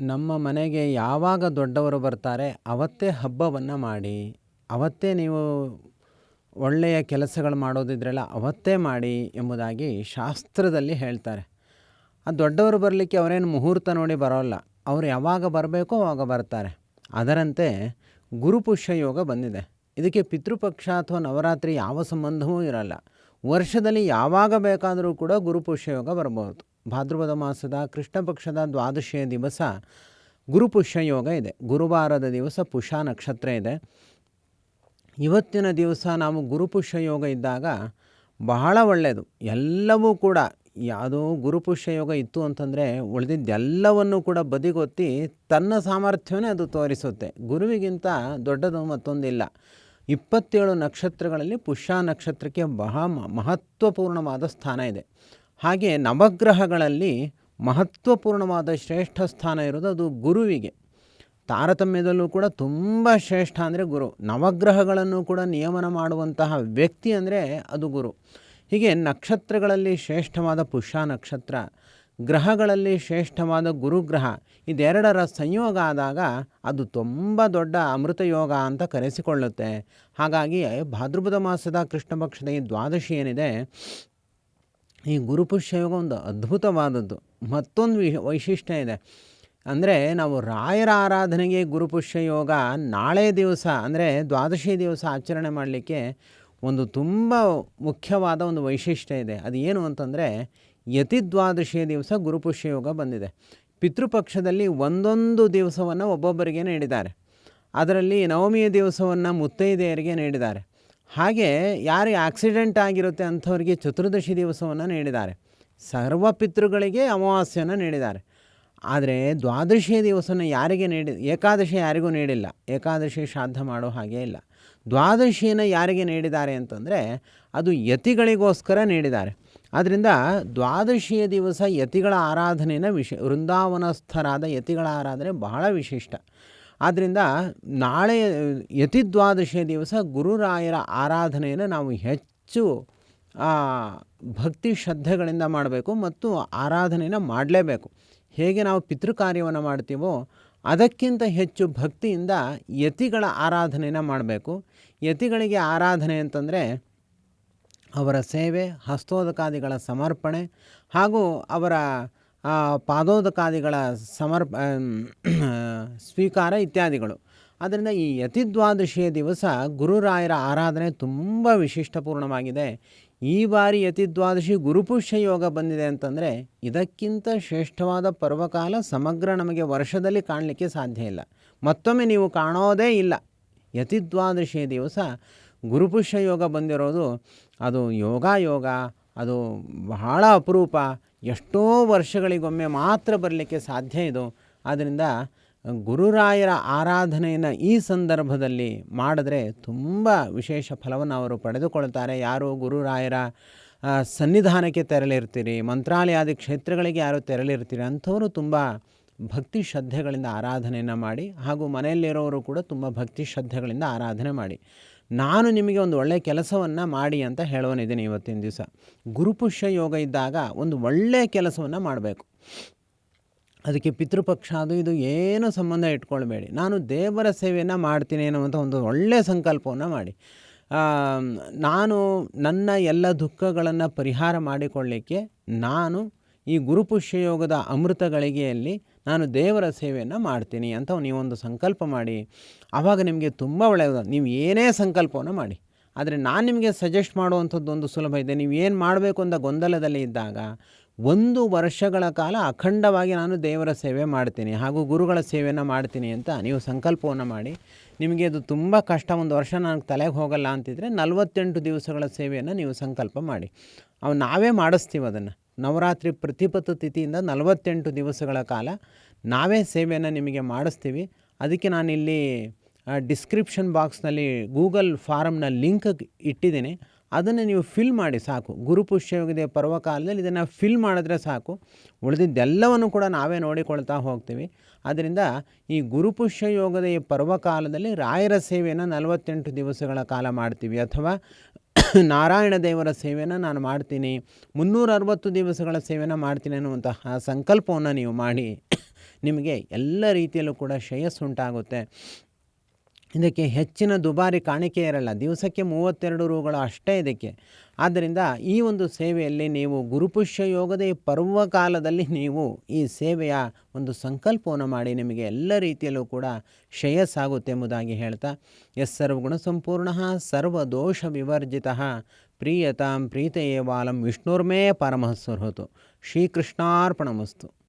ನಮ್ಮ ಮನೆಗೆ ಯಾವಾಗ ದೊಡ್ಡವರು ಬರ್ತಾರೆ, ಅವತ್ತೇ ಹಬ್ಬವನ್ನು ಮಾಡಿ, ಅವತ್ತೇ ನೀವು ಒಳ್ಳೆಯ ಕೆಲಸಗಳು ಮಾಡೋದಿದ್ರೆಲ್ಲ ಅವತ್ತೇ ಮಾಡಿ ಎಂಬುದಾಗಿ ಶಾಸ್ತ್ರದಲ್ಲಿ ಹೇಳ್ತಾರೆ. ಆ ದೊಡ್ಡವರು ಬರಲಿಕ್ಕೆ ಅವರೇನು ಮುಹೂರ್ತ ನೋಡಿ ಬರೋಲ್ಲ, ಅವರು ಯಾವಾಗ ಬರಬೇಕೋ ಅವಾಗ ಬರ್ತಾರೆ. ಅದರಂತೆ ಗುರುಪುಷ್ಯ ಯೋಗ ಬಂದಿದೆ. ಇದಕ್ಕೆ ಪಿತೃಪಕ್ಷ ಅಥವಾ ನವರಾತ್ರಿ ಯಾವ ಸಂಬಂಧವೂ ಇರಲ್ಲ. ವರ್ಷದಲ್ಲಿ ಯಾವಾಗ ಬೇಕಾದರೂ ಕೂಡ ಗುರುಪುಷ್ಯ ಯೋಗ ಬರ್ಬೋದು. ಭಾದ್ರಪದ ಮಾಸದ ಕೃಷ್ಣ ಪಕ್ಷದ ದ್ವಾದಶಿಯ ದಿವಸ ಗುರುಪುಷ್ಯ ಯೋಗ ಇದೆ. ಗುರುವಾರದ ದಿವಸ ಪುಷ ನಕ್ಷತ್ರ ಇದೆ. ಇವತ್ತಿನ ದಿವಸ ನಾವು ಗುರುಪುಷ್ಯ ಯೋಗ ಇದ್ದಾಗ ಬಹಳ ಒಳ್ಳೆಯದು ಎಲ್ಲವೂ ಕೂಡ ಯಾವುದೋ ಗುರುಪುಷ್ಯ ಯೋಗ ಇತ್ತು ಅಂತಂದರೆ ಉಳಿದಿದ್ದೆಲ್ಲವನ್ನು ಕೂಡ ಬದಿಗೊತ್ತಿ ತನ್ನ ಸಾಮರ್ಥ್ಯವೇ ಅದು ತೋರಿಸುತ್ತೆ. ಗುರುವಿಗಿಂತ ದೊಡ್ಡದು ಮತ್ತೊಂದಿಲ್ಲ. ಇಪ್ಪತ್ತೇಳು ನಕ್ಷತ್ರಗಳಲ್ಲಿ ಪುಷ್ಯ ನಕ್ಷತ್ರಕ್ಕೆ ಬಹಳ ಮಹತ್ವಪೂರ್ಣವಾದ ಸ್ಥಾನ ಇದೆ. ಹಾಗೆ ನವಗ್ರಹಗಳಲ್ಲಿ ಮಹತ್ವಪೂರ್ಣವಾದ ಶ್ರೇಷ್ಠ ಸ್ಥಾನ ಇರೋದು ಅದು ಗುರುವಿಗೆ. ತಾರತಮ್ಯದಲ್ಲೂ ಕೂಡ ತುಂಬ ಶ್ರೇಷ್ಠ ಅಂದರೆ ಗುರು. ನವಗ್ರಹಗಳನ್ನು ಕೂಡ ನಿಯಮನ ಮಾಡುವಂತಹ ವ್ಯಕ್ತಿ ಅಂದರೆ ಅದು ಗುರು. ಹೀಗೆ ನಕ್ಷತ್ರಗಳಲ್ಲಿ ಶ್ರೇಷ್ಠವಾದ ಪುಷ್ಯ ನಕ್ಷತ್ರ, ಗ್ರಹಗಳಲ್ಲಿ ಶ್ರೇಷ್ಠವಾದ ಗುರುಗ್ರಹ, ಇದೆರಡರ ಸಂಯೋಗ ಆದಾಗ ಅದು ತುಂಬ ದೊಡ್ಡ ಅಮೃತ ಯೋಗ ಅಂತ ಕರೆಸಿಕೊಳ್ಳುತ್ತೆ. ಹಾಗಾಗಿ ಭಾದ್ರಪದ ಮಾಸದ ಕೃಷ್ಣ ಪಕ್ಷದ ಈ ದ್ವಾದಶಿ ಏನಿದೆ ಈ ಗುರುಪುಷ್ಯ ಯೋಗ ಒಂದು ಅದ್ಭುತವಾದದ್ದು. ಮತ್ತೊಂದು ವಿ ವೈಶಿಷ್ಟ್ಯ ಇದೆ. ಅಂದರೆ ನಾವು ರಾಯರ ಆರಾಧನೆಗೆ ಗುರುಪುಷ್ಯ ಯೋಗ ನಾಳೆ ದಿವಸ, ಅಂದರೆ ದ್ವಾದಶಿ ದಿವಸ ಆಚರಣೆ ಮಾಡಲಿಕ್ಕೆ ಒಂದು ತುಂಬ ಮುಖ್ಯವಾದ ಒಂದು ವೈಶಿಷ್ಟ್ಯ ಇದೆ. ಅದು ಏನು ಅಂತಂದರೆ ಯತಿ ದ್ವಾದಶಿಯ ದಿವಸ ಗುರುಪುಷ್ಯ ಯೋಗ ಬಂದಿದೆ. ಪಿತೃಪಕ್ಷದಲ್ಲಿ ಒಂದೊಂದು ದಿವಸವನ್ನು ಒಬ್ಬೊಬ್ಬರಿಗೆ ನೀಡಿದ್ದಾರೆ. ಅದರಲ್ಲಿ ನವಮಿಯ ದಿವಸವನ್ನು ಮುತ್ತೈದೆಯರಿಗೆ ನೀಡಿದ್ದಾರೆ. ಹಾಗೆ ಯಾರಿಗೆ ಆಕ್ಸಿಡೆಂಟ್ ಆಗಿರುತ್ತೆ ಅಂಥವ್ರಿಗೆ ಚತುರ್ದಶಿ ದಿವಸವನ್ನು ನೀಡಿದ್ದಾರೆ. ಸರ್ವ ಪಿತೃಗಳಿಗೆ ಅಮಾವಾಸ್ಯೆಯನ್ನು ನೀಡಿದ್ದಾರೆ. ಆದರೆ ದ್ವಾದಶಿ ದಿವಸನ ಯಾರಿಗೆ ನೀಡಿ, ಏಕಾದಶಿ ಯಾರಿಗೂ ನೀಡಿಲ್ಲ. ಏಕಾದಶಿ ಶ್ರಾದ್ದ ಮಾಡೋ ಹಾಗೆ ಇಲ್ಲ. ದ್ವಾದಶಿಯನ್ನು ಯಾರಿಗೆ ನೀಡಿದ್ದಾರೆ ಅಂತಂದರೆ ಅದು ಯತಿಗಳಿಗೋಸ್ಕರ ನೀಡಿದ್ದಾರೆ. ಆದ್ದರಿಂದ ದ್ವಾದಶಿಯ ದಿವಸ ಯತಿಗಳ ಆರಾಧನೆಯ ವಿಶೇ, ವೃಂದಾವನಸ್ಥರಾದ ಯತಿಗಳ ಆರಾಧನೆ ಬಹಳ ವಿಶಿಷ್ಟ. ಆದ್ದರಿಂದ ನಾಳೆ ಯತಿ ದ್ವಾದಶಿಯ ದಿವಸ ಗುರುರಾಯರ ಆರಾಧನೆಯನ್ನು ನಾವು ಹೆಚ್ಚು ಭಕ್ತಿ ಶ್ರದ್ಧೆಗಳಿಂದ ಮಾಡಬೇಕು ಮತ್ತು ಆರಾಧನೆಯನ್ನು ಮಾಡಲೇಬೇಕು. ಹೇಗೆ ನಾವು ಪಿತೃ ಕಾರ್ಯವನ್ನು ಮಾಡ್ತೀವೋ ಅದಕ್ಕಿಂತ ಹೆಚ್ಚು ಭಕ್ತಿಯಿಂದ ಯತಿಗಳ ಆರಾಧನೆಯನ್ನು ಮಾಡಬೇಕು. ಯತಿಗಳಿಗೆ ಆರಾಧನೆ ಅಂತಂದರೆ ಅವರ ಸೇವೆ, ಹಸ್ತೋದಕಾದಿಗಳ ಸಮರ್ಪಣೆ ಹಾಗೂ ಅವರ ಪಾದೋದಕಾದಿಗಳ ಸಮರ್ಪ ಸ್ವೀಕಾರ ಇತ್ಯಾದಿಗಳು. ಆದ್ದರಿಂದ ಈ ಯತಿದ್ವಾದಶಿಯ ದಿವಸ ಗುರುರಾಯರ ಆರಾಧನೆ ತುಂಬ ವಿಶಿಷ್ಟಪೂರ್ಣವಾಗಿದೆ. ಈ ಬಾರಿ ಯತಿದ್ವಾದಶಿ ಗುರುಪುಷ್ಯ ಯೋಗ ಬಂದಿದೆ ಅಂತಂದರೆ ಇದಕ್ಕಿಂತ ಶ್ರೇಷ್ಠವಾದ ಪರ್ವಕಾಲ ಸಮಗ್ರ ನಮಗೆ ವರ್ಷದಲ್ಲಿ ಕಾಣಲಿಕ್ಕೆ ಸಾಧ್ಯ ಇಲ್ಲ. ಮತ್ತೊಮ್ಮೆ ನೀವು ಕಾಣೋದೇ ಇಲ್ಲ. ಯತಿದ್ವಾದಶಿಯ ದಿವಸ ಗುರುಪುಷ್ಯ ಯೋಗ ಬಂದಿರೋದು ಅದು ಯೋಗ ಯೋಗ ಅದು ಬಹಳ ಅಪರೂಪ. ಎಷ್ಟೋ ವರ್ಷಗಳಿಗೊಮ್ಮೆ ಮಾತ್ರ ಬರಲಿಕ್ಕೆ ಸಾಧ್ಯ ಇದು. ಆದ್ದರಿಂದ ಗುರುರಾಯರ ಆರಾಧನೆಯನ್ನು ಈ ಸಂದರ್ಭದಲ್ಲಿ ಮಾಡಿದ್ರೆ ತುಂಬ ವಿಶೇಷ ಫಲವನ್ನು ಅವರು ಪಡೆದುಕೊಳ್ತಾರೆ. ಯಾರು ಗುರುರಾಯರ ಸನ್ನಿಧಾನಕ್ಕೆ ತೆರಳಿರ್ತೀರಿ, ಮಂತ್ರಾಲಯಾದಿ ಕ್ಷೇತ್ರಗಳಿಗೆ ಯಾರು ತೆರಳಿರ್ತೀರಿ, ಅಂಥವರು ತುಂಬ ಭಕ್ತಿ ಶ್ರದ್ಧೆಗಳಿಂದ ಆರಾಧನೆಯನ್ನು ಮಾಡಿ ಹಾಗೂ ಮನೆಯಲ್ಲಿರೋರು ಕೂಡ ತುಂಬ ಭಕ್ತಿ ಶ್ರದ್ಧೆಗಳಿಂದ ಆರಾಧನೆ ಮಾಡಿ. ನಾನು ನಿಮಗೆ ಒಂದು ಒಳ್ಳೆಯ ಕೆಲಸವನ್ನು ಮಾಡಿ ಅಂತ ಹೇಳೋನಿದ್ದೀನಿ ಇವತ್ತಿನ ದಿವಸ. ಗುರುಪುಷ್ಯ ಯೋಗ ಇದ್ದಾಗ ಒಂದು ಒಳ್ಳೆಯ ಕೆಲಸವನ್ನು ಮಾಡಬೇಕು. ಅದಕ್ಕೆ ಪಿತೃಪಕ್ಷ ಅದು ಇದು ಏನು ಸಂಬಂಧ ಇಟ್ಕೊಳ್ಬೇಡಿ. ನಾನು ದೇವರ ಸೇವೆಯನ್ನು ಮಾಡ್ತೀನಿ ಅನ್ನುವಂಥ ಒಂದು ಒಳ್ಳೆಯ ಸಂಕಲ್ಪವನ್ನು ಮಾಡಿ. ನಾನು ನನ್ನ ಎಲ್ಲ ದುಃಖಗಳನ್ನು ಪರಿಹಾರ ಮಾಡಿಕೊಳ್ಳಿಕ್ಕೆ ನಾನು ಈ ಗುರುಪುಷ್ಯ ಯೋಗದ ಅಮೃತ ಗಳಿಗೆಯಲ್ಲಿ ನಾನು ದೇವರ ಸೇವೆಯನ್ನು ಮಾಡ್ತೀನಿ ಅಂತ ನೀವೊಂದು ಸಂಕಲ್ಪ ಮಾಡಿ. ಆವಾಗ ನಿಮಗೆ ತುಂಬ ಒಳ್ಳೆಯದು. ನೀವು ಏನೇ ಸಂಕಲ್ಪವನ್ನು ಮಾಡಿ. ಆದರೆ ನಾನು ನಿಮಗೆ ಸಜೆಸ್ಟ್ ಮಾಡುವಂಥದ್ದು ಒಂದು ಸುಲಭ ಇದೆ. ನೀವು ಏನು ಮಾಡಬೇಕು ಅಂತ ಗೊಂದಲದಲ್ಲಿ ಇದ್ದಾಗ ಒಂದು ವರ್ಷಗಳ ಕಾಲ ಅಖಂಡವಾಗಿ ನಾನು ದೇವರ ಸೇವೆ ಮಾಡ್ತೀನಿ ಹಾಗೂ ಗುರುಗಳ ಸೇವೆಯನ್ನು ಮಾಡ್ತೀನಿ ಅಂತ ನೀವು ಸಂಕಲ್ಪವನ್ನು ಮಾಡಿ. ನಿಮಗೆ ಅದು ತುಂಬ ಕಷ್ಟ. ಒಂದು ವರ್ಷ ನನಗೆ ತಲೆಗೆ ಹೋಗಲ್ಲ ಅಂತಿದ್ದರೆ ನಲವತ್ತೆಂಟು ದಿವಸಗಳ ಸೇವೆಯನ್ನು ನೀವು ಸಂಕಲ್ಪ ಮಾಡಿ. ಅವು ನಾವೇ ಮಾಡಿಸ್ತೀವಿ ಅದನ್ನು. ನವರಾತ್ರಿ ಪ್ರತಿಪತ್ತು ತಿಥಿಯಿಂದ ನಲವತ್ತೆಂಟು ದಿವಸಗಳ ಕಾಲ ನಾವೇ ಸೇವೆಯನ್ನು ನಿಮಗೆ ಮಾಡಿಸ್ತೀವಿ. ಅದಕ್ಕೆ ನಾನಿಲ್ಲಿ ಡಿಸ್ಕ್ರಿಪ್ಷನ್ ಬಾಕ್ಸ್ನಲ್ಲಿ ಗೂಗಲ್ ಫಾರಮ್ನ ಲಿಂಕ್ ಇಟ್ಟಿದ್ದೀನಿ. ಅದನ್ನು ನೀವು ಫಿಲ್ ಮಾಡಿ ಸಾಕು. ಗುರುಪುಷ್ಯಯೋಗದ ಪರ್ವಕಾಲದಲ್ಲಿ ಇದನ್ನು ಫಿಲ್ ಮಾಡಿದ್ರೆ ಸಾಕು. ಉಳಿದಿದ್ದೆಲ್ಲವನ್ನು ಕೂಡ ನಾವೇ ನೋಡಿಕೊಳ್ತಾ ಹೋಗ್ತೀವಿ. ಆದ್ದರಿಂದ ಈ ಗುರುಪುಷ್ಯ ಯೋಗದ ಈ ಪರ್ವಕಾಲದಲ್ಲಿ ರಾಯರ ಸೇವೆಯನ್ನು ನಲವತ್ತೆಂಟು ದಿವಸಗಳ ಕಾಲ ಮಾಡ್ತೀವಿ. ಅಥವಾ ನಾರಾಯಣ ದೇವರ ಸೇವೆಯನ್ನು ನಾನು ಮಾಡ್ತೀನಿ. ಮುನ್ನೂರ ಅರವತ್ತು ದಿವಸಗಳ ಸೇವೆಯನ್ನು ಮಾಡ್ತೀನಿ ಅನ್ನುವಂತಹ ಸಂಕಲ್ಪವನ್ನು ನೀವು ಮಾಡಿ. ನಿಮಗೆ ಎಲ್ಲ ರೀತಿಯಲ್ಲೂ ಕೂಡ ಶ್ರೇಯಸ್ಸುಂಟಾಗುತ್ತೆ ಇದಕ್ಕೆ ಹೆಚ್ಚಿನ ದುಬಾರಿ ಕಾಣಿಕೆ ಇರಲ್ಲ. ದಿವಸಕ್ಕೆ ಮೂವತ್ತೆರಡು ರೂಗಳು ಅಷ್ಟೇ ಇದಕ್ಕೆ. ಆದ್ದರಿಂದ ಈ ಒಂದು ಸೇವೆಯಲ್ಲಿ ನೀವು ಗುರುಪುಷ್ಯ ಯೋಗದ ಈ ಪರ್ವಕಾಲದಲ್ಲಿ ನೀವು ಈ ಸೇವೆಯ ಒಂದು ಸಂಕಲ್ಪವನ್ನು ಮಾಡಿ ನಿಮಗೆ ಎಲ್ಲ ರೀತಿಯಲ್ಲೂ ಕೂಡ ಶ್ರೇಯಸ್ಸಾಗುತ್ತೆ ಎಂಬುದಾಗಿ ಹೇಳ್ತಾ ಎಸ್ ಸರ್ವಗುಣ ಸಂಪೂರ್ಣ ಸರ್ವದೋಷ ವಿವರ್ಜಿತ ಪ್ರೀಯತಾಂ ಪ್ರೀತಯೇವಾಲಂ ವಿಷ್ಣುರ್ಮೇ ಪರಮಃ ಶ್ರೀ ಶ್ರೀಕೃಷ್ಣಾರ್ಪಣಮಸ್ತು.